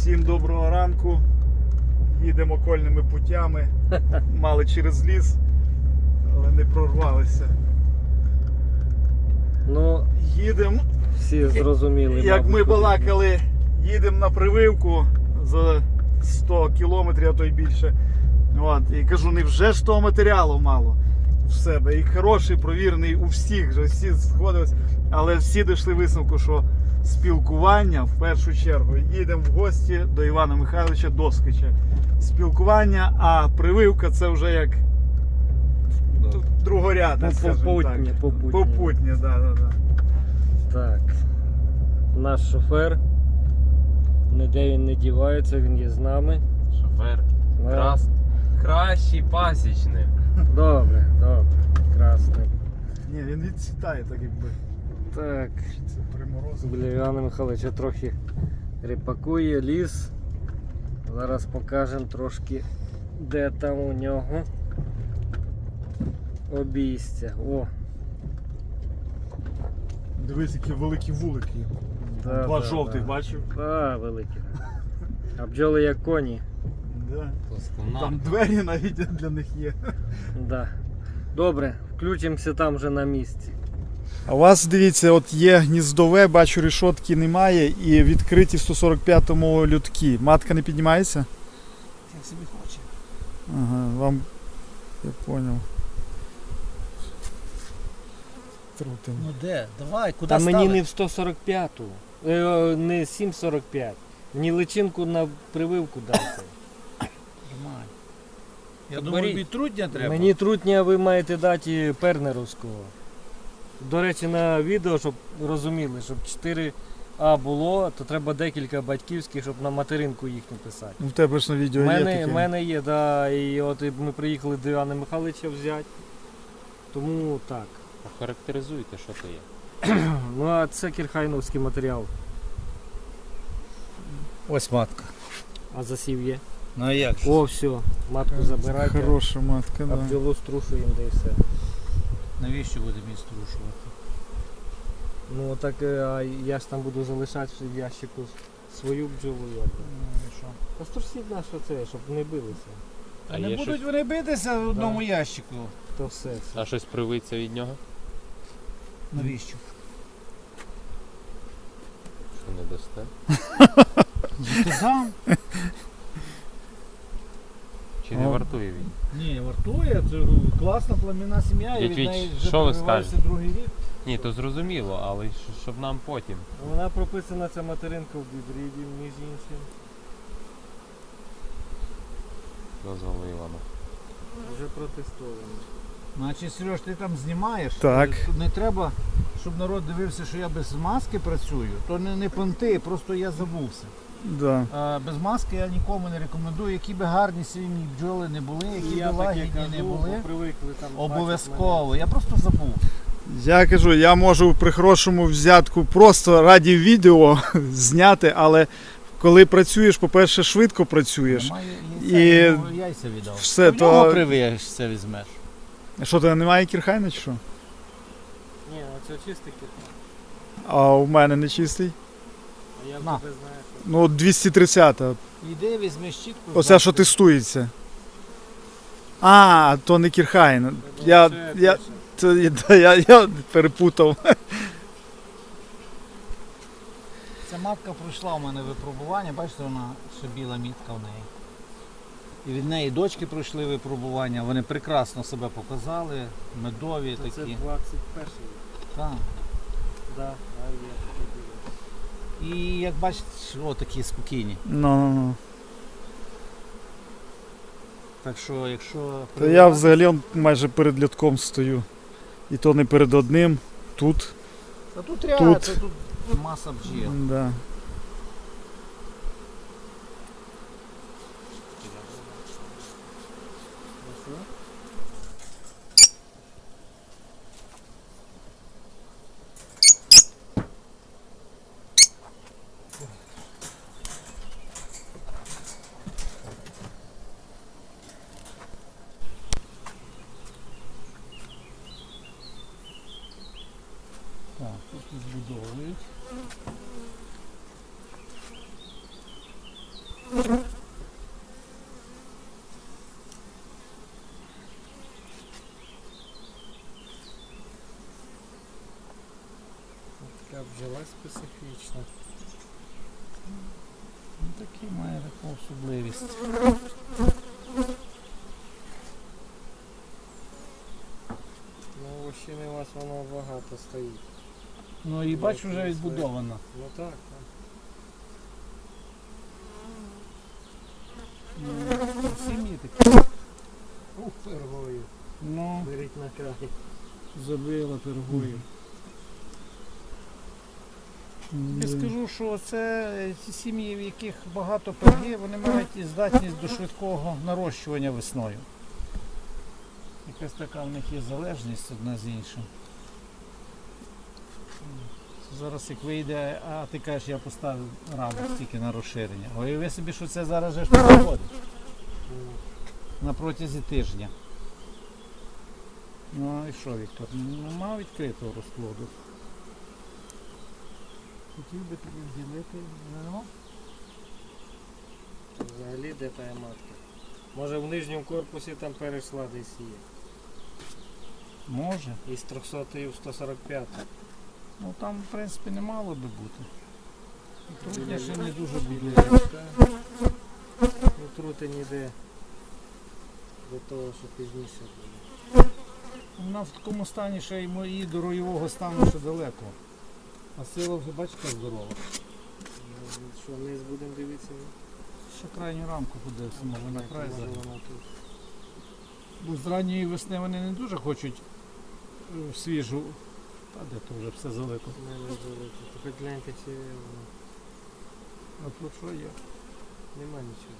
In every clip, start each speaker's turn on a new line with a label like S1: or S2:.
S1: Всім доброго ранку. Їдемо кольними путями. Мали через ліс, але не прорвалися.
S2: Ну,
S1: Їдемо,
S2: всі зрозуміли.
S1: як
S2: мабуть,
S1: ми балакали, їдемо на прививку за 100 кілометрів, а то й більше. От, і кажу, не вже ж того матеріалу мало в себе. І хороший, провірений у всіх, вже всі сходились, але всі дійшли висновку, що спілкування в першу чергу. Їдемо в гості до Івана Михайловича Доскича. Спілкування, а прививка це вже як другорядне.
S2: Ну, попутнє,
S1: так.
S2: попутнє.
S1: Попутнє, да, да, да.
S2: Так. Наш шофер. Ніде він не дівається, він є з нами.
S3: Шофер.
S2: Да.
S3: Крас... Кращий пасічник.
S2: Добре, добре. Красний.
S1: Ні, він відцвітає так якби.
S2: Так. Біля Івана Михайловича трохи ріпакує ліс. Зараз покажемо трошки, де там у нього обійстя. О,
S1: Дивись, які великі вулики.
S2: да,
S1: Два
S2: да,
S1: жовтих,
S2: да.
S1: бачив?
S2: А, великі. А бджоли як коні.
S1: Да. Там двері навіть для них є.
S2: Да. Добре, включимося там вже на місці.
S1: А у вас дивіться, от є гніздове, бачу, решотки немає і відкриті в 145-му лютки. Матка не піднімається?
S4: Як собі хоче.
S1: Ага, вам. Я понял. Трутим.
S4: Ну де? Давай, куди
S2: Та мені не в 145-ту, е, не 745. Мені личинку на прививку дайте.
S4: Нормально. Я думаю,
S2: беріть.
S4: тобі трудня треба.
S2: Мені трутня ви маєте дати пернеровського. До речі, на відео, щоб розуміли, щоб 4А було, то треба декілька батьківських, щоб на материнку їхню писати.
S1: Ну, в тебе ж на
S2: У
S1: відео є
S2: мене,
S1: таке.
S2: мене є, да, і от ми приїхали до Івана Михайловича взяти. Тому так.
S3: Охарактеризуйте, що то є.
S2: Ну а це кірхайновський матеріал.
S4: Ось матка.
S2: А засів є.
S4: Ну а як?
S2: О, все, матку забирайте.
S1: Хороша матка,
S2: А
S1: да.
S2: бджолу струшуємо, да і все.
S4: Навіщо будемо її струшувати?
S2: Ну так е, а я ж там буду залишати в ящику свою бджолу. якби.
S4: Ну і що?
S2: Та струсіть на що це, щоб не билися.
S3: А
S4: не
S3: є
S4: будуть
S3: щось,
S4: вони битися в одному ящику.
S2: То все це.
S3: а щось привиться від нього?
S4: Навіщо?
S3: Що не дасте?
S4: Ти дам?
S3: Чи не вартує він?
S4: Ні, вартує, це класна пламінна сім'я, і
S3: Дядь
S4: від
S3: Віч,
S4: вже
S3: що ви скажете?
S4: другий рік.
S3: Ні, то зрозуміло, але щ- щоб нам потім.
S2: Вона прописана ця материнка в гібриді, між іншим.
S3: Дозволу Івана.
S2: Вже протестовано.
S4: Значить, Сереж, ти там знімаєш.
S1: Так.
S4: Е, Не треба, щоб народ дивився, що я без маски працюю. То не, не понти, просто я забувся.
S1: Да.
S4: А, без маски я нікому не рекомендую, які би гарні сім'ї бджоли не були, які
S2: таке
S4: лагідні не були.
S2: привикли там.
S4: Обов'язково. Я просто забув.
S1: Я кажу, я можу при хорошому взятку просто раді відео зняти, але коли працюєш, по-перше, швидко працюєш.
S4: Немає яйця, йому яйця віддав.
S1: все,
S4: в нього
S1: то-
S4: привиєшся візьмеш.
S1: Що то немає кірхайна чи що?
S2: Ні, ну це чистий кит.
S1: А у мене не чистий.
S2: А я
S4: На.
S2: тебе знаю,
S1: Ну, 230-та.
S4: Іди, візьми щітку.
S1: Оце, що тестується. А, то не кірхайн. Я,
S2: Це
S1: я, це, я, я, я перепутав.
S4: Ця матка пройшла у мене випробування, бачите, вона ще біла мітка в неї. І від неї дочки пройшли випробування, вони прекрасно себе показали, медові
S2: Ну, Це
S4: такі.
S2: 21-й.
S4: Так.
S2: Да, а є.
S4: І як бачите, о, такі спокійні.
S1: Ну, ну, ну.
S4: Так що, якщо.
S1: То я взагалі майже перед літком стою. І то не перед одним, тут.
S4: Та тут реально,
S1: тут-
S4: це тут маса бджіл.
S1: Да.
S4: Так, тут збудовують.
S2: Така бджола специфічна.
S4: Ну, такий має таку особливість.
S2: Ну, овощини у вас воно багато стоїть.
S4: Ну і бач, вже відбудовано.
S2: Ну так, так.
S4: Ну, Сім'ї такі.
S2: Ух, пергою.
S4: Ну,
S2: Беріть на край.
S4: забила пергою. Я скажу, що це е, ті сім'ї, в яких багато перги, вони мають і здатність до швидкого нарощування весною. Якась така в них є залежність одна з іншим. Зараз як вийде, а ти кажеш, я поставив рамок тільки на розширення. Уяви собі, що це зараз же проходить на протязі тижня. Ну і що, Віктор? Нема відкритого розплоду. Хотів би тобі вділити, нема?
S2: Взагалі де та матка? Може в нижньому корпусі там перейшла десь є.
S4: Може.
S2: Із 300 в 145.
S4: Ну там, в принципі, не мало би бути. Трудня ще не дуже буде.
S2: Ну трути ніде до того, що пізніше буде.
S4: Вона в такому стані, що і до роєвого стану ще далеко. А сила вже бачите здорова.
S2: Що вниз будемо дивитися?
S4: Ще крайню рамку подивився, може на край зараз. Бо з ранньої весни вони не дуже хочуть е, свіжу. Та де то вже все залито.
S2: Велике. То Хоч гляньте, чи воно.
S4: А тут що є?
S2: Нема нічого.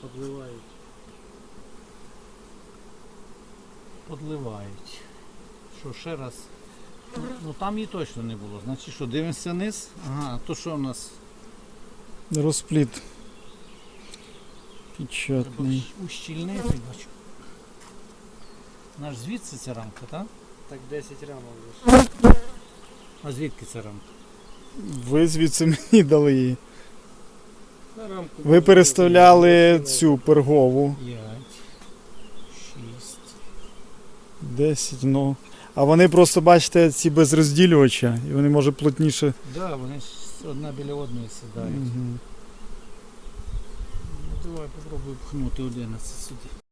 S2: Подливають.
S4: Подливають. Що ще раз? Ну, ну там її точно не було. Значить що, дивимося вниз? Ага, то що у нас?
S1: Розпліт. Печатний.
S4: ущільнити, бачу. Наш звідси ця рамка, так?
S2: Так 10 рамок.
S4: А звідки ця рамка?
S1: Ви звідси мені дали її. Ви переставляли цю пергову.
S4: 5, 6.
S1: 10, ну. А вони просто, бачите, ці без розділювача, і вони може плотніше.
S4: Да, вони ж одна біля одної сідають.
S1: Угу.
S4: Ну, давай попробуй пхнути 11 сюди.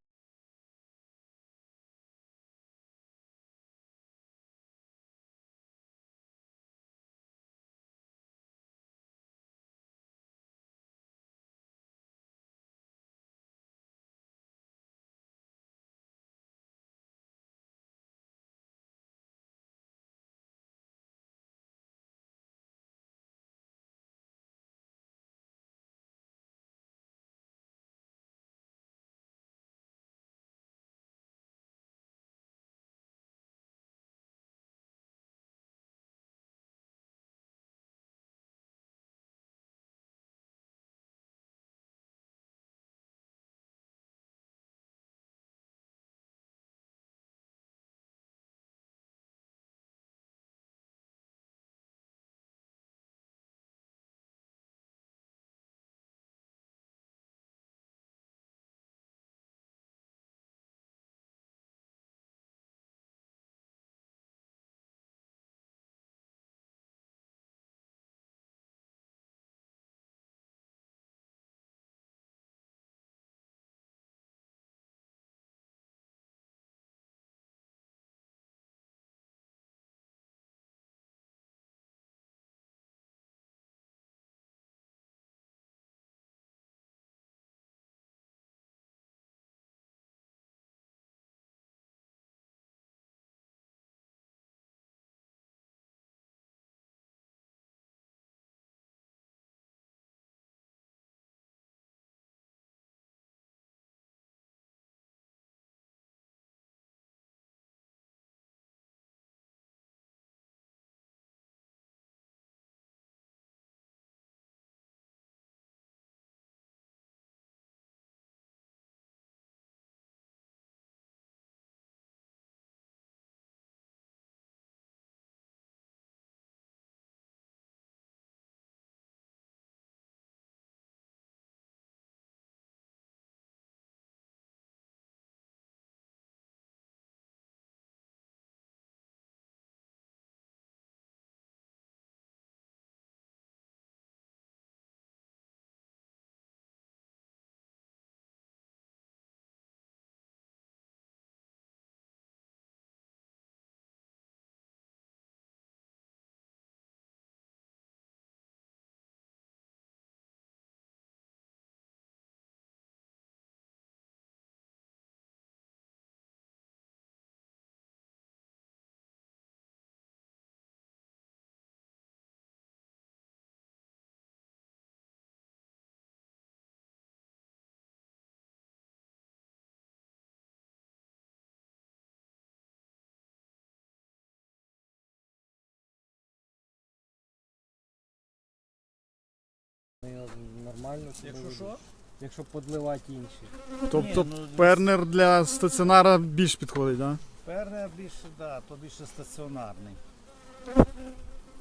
S2: Нормально себе
S4: Якщо що?
S2: Якщо подливати інші.
S1: Тобто
S4: Ні, ну,
S1: пернер для стаціонара більш підходить, так?
S4: Перне більше, да, то більше стаціонарний.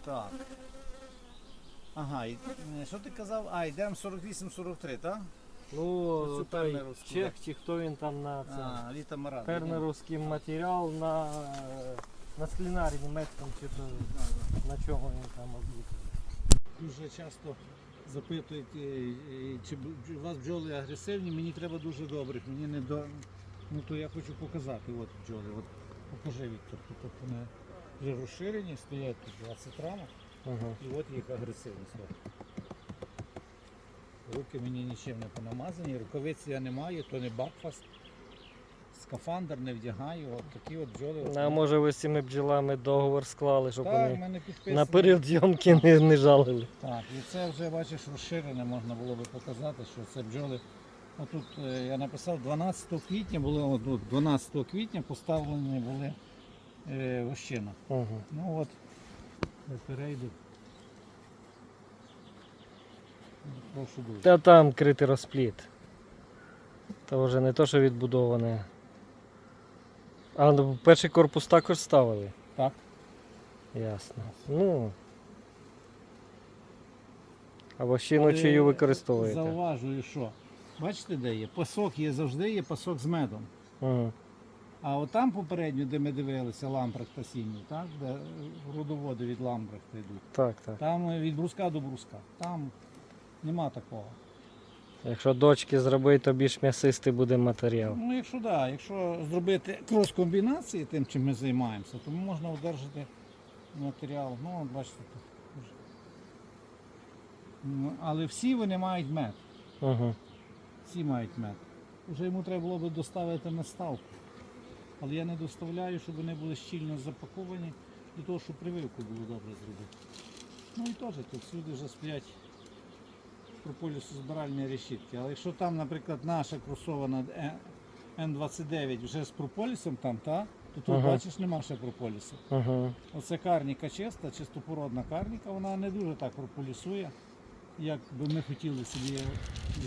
S4: Так. Ага, і, е, що ти казав? А, йдемо 48-43, так?
S2: Ну,
S4: Оцю
S2: той чех чи хто він там на це.
S4: А, Віта Марат.
S2: Пернеровський матеріал на, на склінарі німецькому чи то на чому він там облітий.
S4: Дуже часто запитують, е, е, чи у вас бджоли агресивні, мені треба дуже добрих, мені не до. Ну то я хочу показати, от бджоли. От покажи Віктор, тут вони вже розширені, стоять тут 20 рамок,
S2: Угу.
S4: і от їх агресивність. Руки мені нічим не понамазані, рукавиці я не маю, то не бакфаст. Скафандр не вдягаю, от такі от бджоли.
S2: А може ви з цими бджолами договор склали, щоб
S4: так,
S2: вони
S4: мене
S2: на період зйомки не, не жалили.
S4: Так, і це вже бачиш розширене, можна було би показати, що це бджоли. Отут е, я написав 12 квітня було от, от 12 квітня поставлені були е, вощина.
S2: Угу.
S4: Ну от я перейду. Прошу дуже.
S2: Та там критий розпліт. Та вже не то, що відбудоване. А ну, перший корпус також ставили.
S4: Так.
S2: Ясно. Ну. Або ще
S4: Але
S2: ночію використовуєте.
S4: Зауважую, що. Бачите, де є? Пасок є завжди, є пасок з медом.
S2: Угу.
S4: А от там попередньо, де ми дивилися, лампрехта сіній, так? де е, родоводи від лампрехта йдуть.
S2: Так, так.
S4: Там е, від бруска до бруска. Там нема такого.
S2: Якщо дочки зробити, то більш м'ясистий буде матеріал.
S4: Ну, якщо да, якщо зробити крос-комбінації тим, чим ми займаємося, то можна одержати матеріал. Ну, от бачите тут. Ну, Але всі вони мають мед.
S2: Угу.
S4: Всі мають мед. Уже йому треба було б доставити на ставку. Але я не доставляю, щоб вони були щільно запаковані для того, щоб прививку було добре зробити. Ну і теж тут всюди вже сплять прополісозбиральні решітки. Але якщо там, наприклад, наша кросована Е- Н29 вже з прополісом там, та, то тут
S2: Ага.
S4: бачиш нема ще прополісу.
S2: Угу.
S4: Оце карніка чиста, чистопородна карніка, вона не дуже так прополісує, як би ми хотіли собі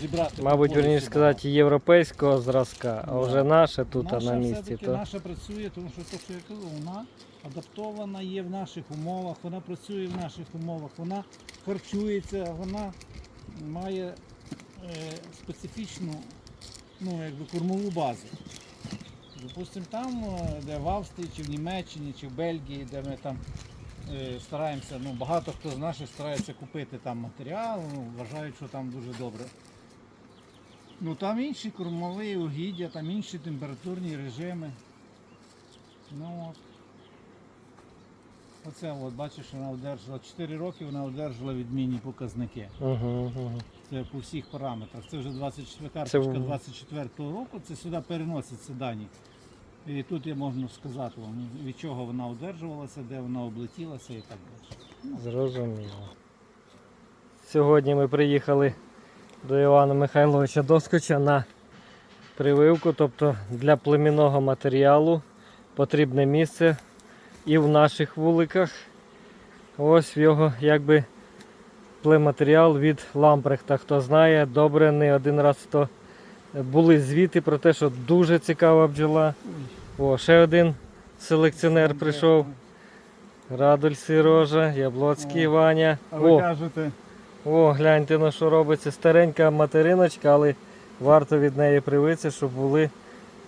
S4: зібрати.
S2: Мабуть,
S4: прополісу багато.
S2: сказати, європейського зразка, а вже наше тут
S4: наша
S2: на місці. То...
S4: наша працює, тому що те, що я кажу, вона адаптована є в наших умовах, вона працює в наших умовах, вона харчується, вона має е, специфічну ну, якби, кормову базу. Допустимо, там, е, де в Австрії, чи в Німеччині, чи в Бельгії, де ми там е, стараємося, ну, багато хто з наших старається купити там матеріал, ну, вважають, що там дуже добре. Ну там інші кормові угіддя, там інші температурні режими. Ну от. Оце от, бачиш, вона одержала 4 роки, вона одержала відмінні показники.
S2: Угу, угу.
S4: Це по всіх параметрах. Це вже 24 карточка 24-го року, це сюди переносяться дані. І тут я можу сказати вам, від чого вона одержувалася, де вона облетілася і так далі.
S2: Зрозуміло. Сьогодні ми приїхали до Івана Михайловича Доскоча на прививку, тобто для племінного матеріалу потрібне місце і в наших вуликах. Ось в його якби плематеріал від Лампрехта. Хто знає, добре, не один раз то були звіти про те, що дуже цікава бджола. О, ще один селекціонер прийшов. Радуль Сирожа, Яблоцький
S1: О,
S2: Ваня.
S1: А ви
S2: О,
S1: кажете,
S2: о, гляньте на що робиться. Старенька материночка, але варто від неї привитися, щоб були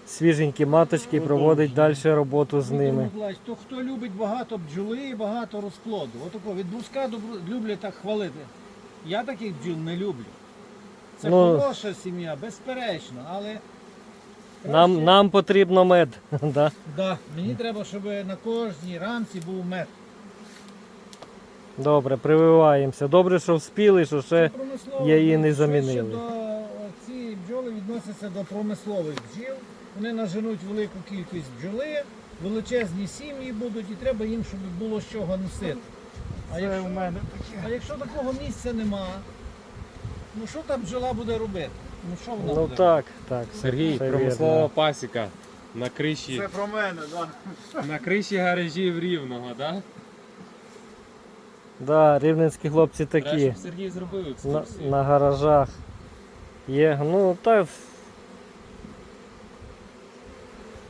S2: свіженькі маточки і проводить далі роботу з ними.
S4: То хто любить багато бджоли і багато розплоду. Отако від бруска до бру- люблять так хвалити. Я таких бджіл не люблю. Це
S2: Ну,
S4: хороша сім'я, безперечно, але
S2: Нам, нам потрібно мед. да?
S4: да, мені треба, щоб на кожній рамці був мед.
S2: Добре, прививаємося. Добре, що вспіли, що ще.
S4: Промислово,
S2: її не
S4: швидше
S2: замінили.
S4: До, ці бджоли відносяться до промислових бджіл. Вони наженуть велику кількість бджоли, величезні сім'ї будуть і треба їм, щоб було з чого носити. А якщо, а якщо такого місця нема, ну що та бджола буде робити? Ну що вона
S2: Ну
S4: буде?
S2: так, так.
S3: Сергій,
S2: все
S3: промислова
S2: вірно.
S3: пасіка на криші,
S1: Це про мене, так.
S3: на криші гаражів рівного, да?
S2: Да, рівненські хлопці
S3: Треба,
S2: такі.
S3: щоб Сергій зробив
S2: На,
S3: екскурсію.
S2: на гаражах. Є. Ну, та.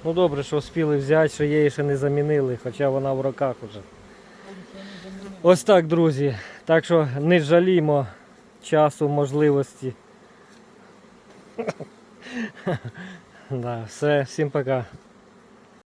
S2: Ну добре, що встигли взяти, що її ще не замінили, хоча вона в роках уже. Ось так, друзі. Так що не жалімо часу, можливості. да, все, всім пока.